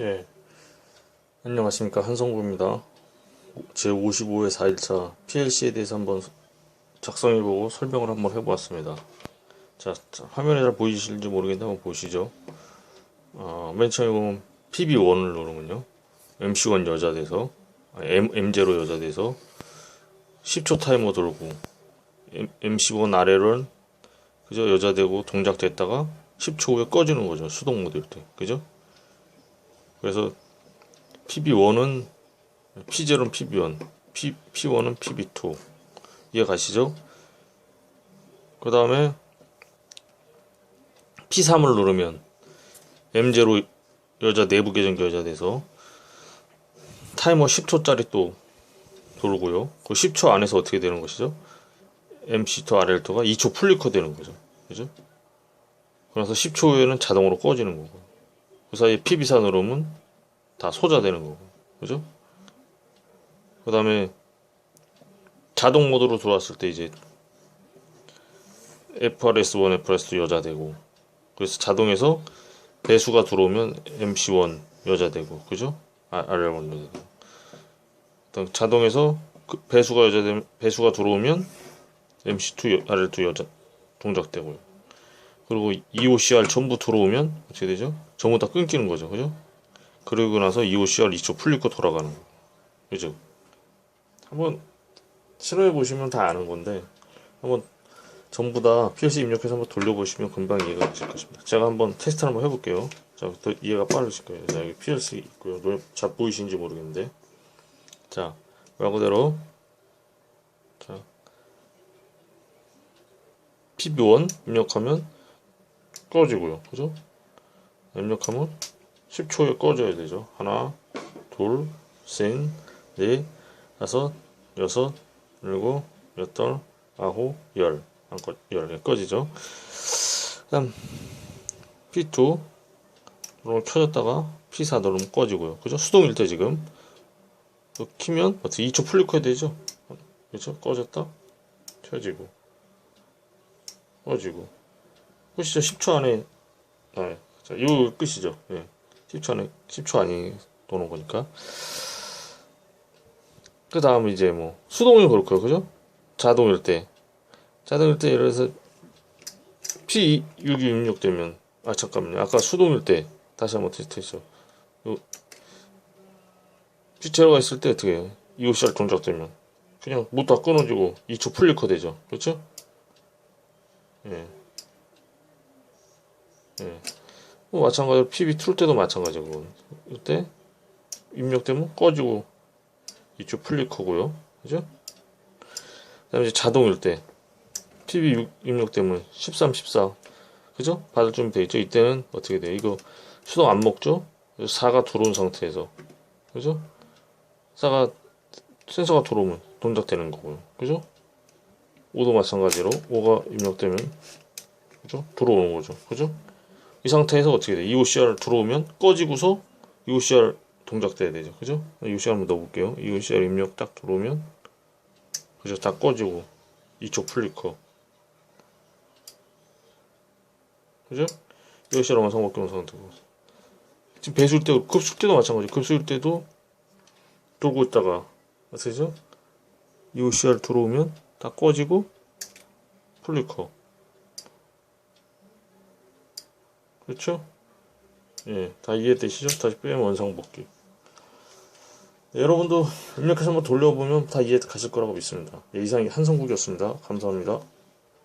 예. 안녕하십니까. 한성구입니다. 제 55회 4일차 PLC에 대해서 한번 작성해보고 설명을 한번 해보았습니다. 자, 자, 화면에 잘 보이실지 모르겠는데 한번 보시죠. 어, 맨 처음에 보면 PB1을 누르면요. MC1 여자 돼서, 아니, M, M0 여자 돼서 10초 타이머 돌고, M, MC1 아래로는 그저 여자 되고 동작 됐다가 10초 후에 꺼지는 거죠. 수동 모드일 때. 그죠? 그래서 PB1은 P0는 PB1, P, P1은 PB2 이해 가시죠? 그 다음에 P3을 누르면 M0 여자 내부 계정기 여자 돼서 타이머 10초짜리 또 돌고요. 그 10초 안에서 어떻게 되는 것이죠? MC2 RL2가 2초 풀리커 되는 거죠. 그죠? 그래서 10초 후에는 자동으로 꺼지는 거고. 그 사이에 PB4 누르면 다 소자 되는 거고. 그죠? 그 다음에 자동 모드로 들어왔을 때 이제 FRS1, FRS2 여자 되고. 그래서 자동에서 배수가 들어오면 MC1 여자 되고. 그죠? 아, RL1 여자 되고. 자동에서 그 배수가 여자 되면, 배수가 들어오면 MC2, RL2 여자 동작되고요. 그리고 EOCR 전부 들어오면 어떻게 되죠? 전부 다 끊기는 거죠. 그죠? 그러고 나서 EOCR 2초 풀리고 돌아가는 거. 그죠? 한번 실험해 보시면 다 아는 건데 한번 전부 다 PLC 입력해서 한번 돌려보시면 금방 이해가 되실 것입니다. 제가 한번 테스트 한번 해볼게요. 자, 더 이해가 빠르실 거예요. 자, 여기 PLC 있고요. 노래 잘 보이시는지 모르겠는데. 자, 말 그대로. 자, PB1 입력하면 꺼지고요. 그죠? 입력하면 10초에 꺼져야 되죠. 하나, 둘, 셋, 넷, 다섯, 여섯, 일곱, 여덟, 아홉, 열. 안 꺼, 열. 꺼지죠. 그 다음, P2. 누르면 켜졌다가 P4 누르면 꺼지고요. 그죠? 수동일 때 지금. 또 키면 어떻게 2초 풀리커야 되죠? 그죠? 꺼졌다. 켜지고. 꺼지고. 끝이죠. 10초 안에, 아, 자, 이거 끝이죠. 예. 10초 안에, 10초 안에 도는 거니까. 그 다음 이제 뭐, 수동이 그렇고요. 그죠? 자동일 때. 자동일 때 예를 들어서 P6이 입력되면, 아, 잠깐만요. 아까 수동일 때, 다시 한번 테스트 했죠. P0가 있을 때 어떻게 해요? EOCR 동작되면. 그냥 모터 끊어지고 2초 풀리커 되죠. 그렇죠? 예. 예. 뭐 마찬가지로 PB 틀 때도 마찬가지고 이때 입력되면 꺼지고 이쪽 풀릴 거고요. 그죠? 그다음에 자동일 때 PB 입력되면 13, 14 그죠? 받을 준비 돼 있죠? 이때는 어떻게 돼요? 이거 수동 안 먹죠? 4가 들어온 상태에서 그죠? 4가 센서가 들어오면 동작되는 거고요. 그죠? 5도 마찬가지로 5가 입력되면 그죠? 들어오는 거죠. 그죠? 이 상태에서 어떻게 돼? EOCR 들어오면 꺼지고서 EOCR 동작 돼야 되죠. 그죠? EOCR 한번 넣어볼게요. EOCR 입력 딱 들어오면 그죠? 다 꺼지고 이쪽 플리커 그죠? EOCR 완성 먹기는 상태고 지금 배수일 때 급수일 때도 마찬가지. 급수일 때도 돌고 있다가 어떻게죠? EOCR 들어오면 다 꺼지고 플리커 그렇죠? 예, 다 이해되시죠? 다시 빼면 원상 복귀. 네, 여러분도 입력해서 한번 돌려보면 다 이해 가실 거라고 믿습니다. 예, 이상이 한성국이었습니다. 감사합니다.